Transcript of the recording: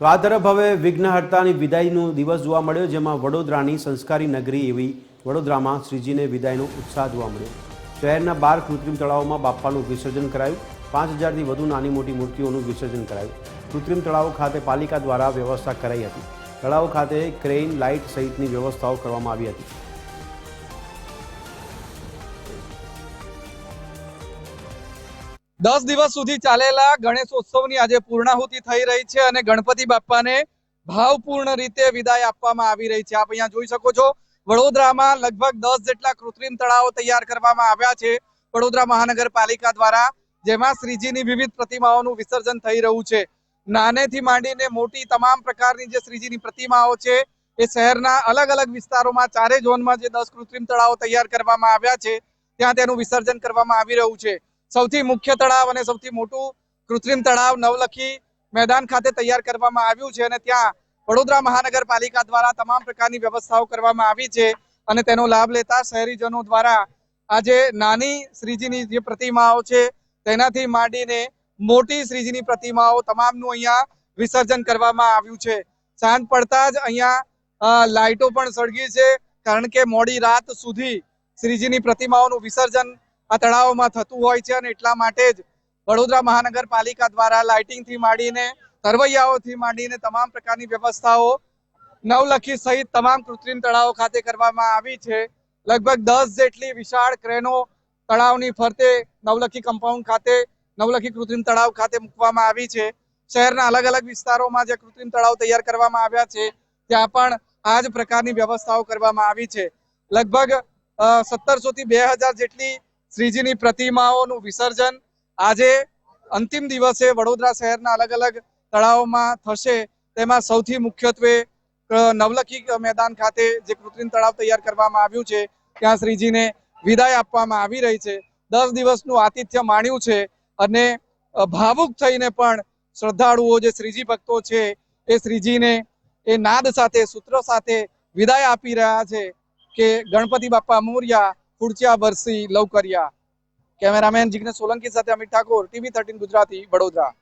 તો આ તરફ હવે વિઘ્નહર્તાની વિદાયનો દિવસ જોવા મળ્યો, જેમાં વડોદરાની સંસ્કારી નગરી એવી વડોદરામાં શ્રીજીને વિદાયનો ઉત્સાહ જોવા મળ્યો. શહેરના બાર કૃત્રિમ તળાવોમાં બાપ્પાનું વિસર્જન કરાયું, પાંચ હજારથી વધુ નાની મોટી મૂર્તિઓનું વિસર્જન કરાયું. કૃત્રિમ તળાવો ખાતે પાલિકા દ્વારા વ્યવસ્થા કરાઈ હતી. તળાવો ખાતે ક્રેઇન લાઇટ સહિતની વ્યવસ્થાઓ કરવામાં આવી હતી. દસ દિવસ સુધી ચાલેલા ગણેશોત્સવની આજે પૂર્ણાહુતિ થઈ રહી છે અને ગણપતિ બાપ્પાને ભાવપૂર્ણ રીતે વિદાય આપવામાં આવી રહી છે. આપ અહીંયા જોઈ શકો છો, વડોદરામાં લગભગ દસ જેટલા કૃત્રિમ તળાવો તૈયાર કરવામાં આવ્યા છે. વડોદરા મહાનગરપાલિકા દ્વારા જેમાં શ્રીજીની વિવિધ પ્રતિમાઓનું વિસર્જન થઈ રહ્યું છે. નાનેથી માંડીને મોટી તમામ પ્રકારની જે શ્રીજીની પ્રતિમાઓ છે, એ શહેરના અલગ અલગ વિસ્તારોમાં ચારે ઝોનમાં જે દસ કૃત્રિમ તળાવો તૈયાર કરવામાં આવ્યા છે, ત્યાં તેનું વિસર્જન કરવામાં આવી રહ્યું છે. સૌથી મુખ્ય તળાવ અને સૌથી મોટું કૃત્રિમ તળાવ નવલખી મેદાન ખાતે તૈયાર કરવામાં આવ્યું છે અને ત્યાં વડોદરા મહાનગરપાલિકા દ્વારા તમામ પ્રકારની વ્યવસ્થાઓ કરવામાં આવી છે અને તેનો લાભ લેતા શહેરીજનો દ્વારા આજે નાની શ્રીજીની જે પ્રતિમાઓ છે, તેનાથી માંડીને મોટી શ્રીજીની પ્રતિમાઓ તમામનું અહીંયા વિસર્જન કરવામાં આવ્યું છે. સાંજ પડતા જ અહીંયા લાઇટો પણ સળગી છે, કારણ કે મોડી રાત સુધી શ્રીજીની પ્રતિમાઓનું વિસર્જન આ તળાવોમાં થતું હોય છે અને એટલા માટે જ વડોદરા મહાનગરપાલિકા દ્વારા લાઇટિંગથી માંડીને, તરવૈયાઓથી માંડીને તમામ પ્રકારની વ્યવસ્થાઓ નવલખી સહિત તમામ કૃત્રિમ તળાવો ખાતે કરવામાં આવી છે. લગભગ દસ જેટલી વિશાળ ક્રેનો તળાવની ફરતે નવલખી કમ્પાઉન્ડ ખાતે, નવલખી કૃત્રિમ તળાવ ખાતે મૂકવામાં આવી છે. શહેરના અલગ અલગ વિસ્તારોમાં જે કૃત્રિમ તળાવ તૈયાર કરવામાં આવ્યા છે, ત્યાં પણ આ જ પ્રકારની વ્યવસ્થાઓ કરવામાં આવી છે. લગભગ સત્તરસો થી બે હજાર જેટલી શ્રીજીની પ્રતિમાઓનું વિસર્જન આજે અંતિમ દિવસે વડોદરા શહેરના અલગ અલગ તળાવોમાં થશે. તેમાં સૌથી મુખ્યત્વે નવલખી મેદાન ખાતે જે કૃત્રિમ તળાવ તૈયાર કરવામાં આવ્યું છે, ત્યાં શ્રીજીને વિદાય આપવામાં આવી રહી છે. દસ દિવસનું આતિથ્ય માણ્યું છે અને ભાવુક થઈને પણ શ્રદ્ધાળુઓ જે શ્રીજી ભક્તો છે, એ શ્રીજીને એ નાદ સાથે, સૂત્રો સાથે વિદાય આપી રહ્યા છે કે ગણપતિ બાપ્પા મોર્યા ખુરચિયા બરસી લવકરિયા કેમેરામેન જિગ્નેશ સોલંકી સાથે અમિત ઠાકોર ટીવી થર્ટીન ગુજરાતી વડોદરા.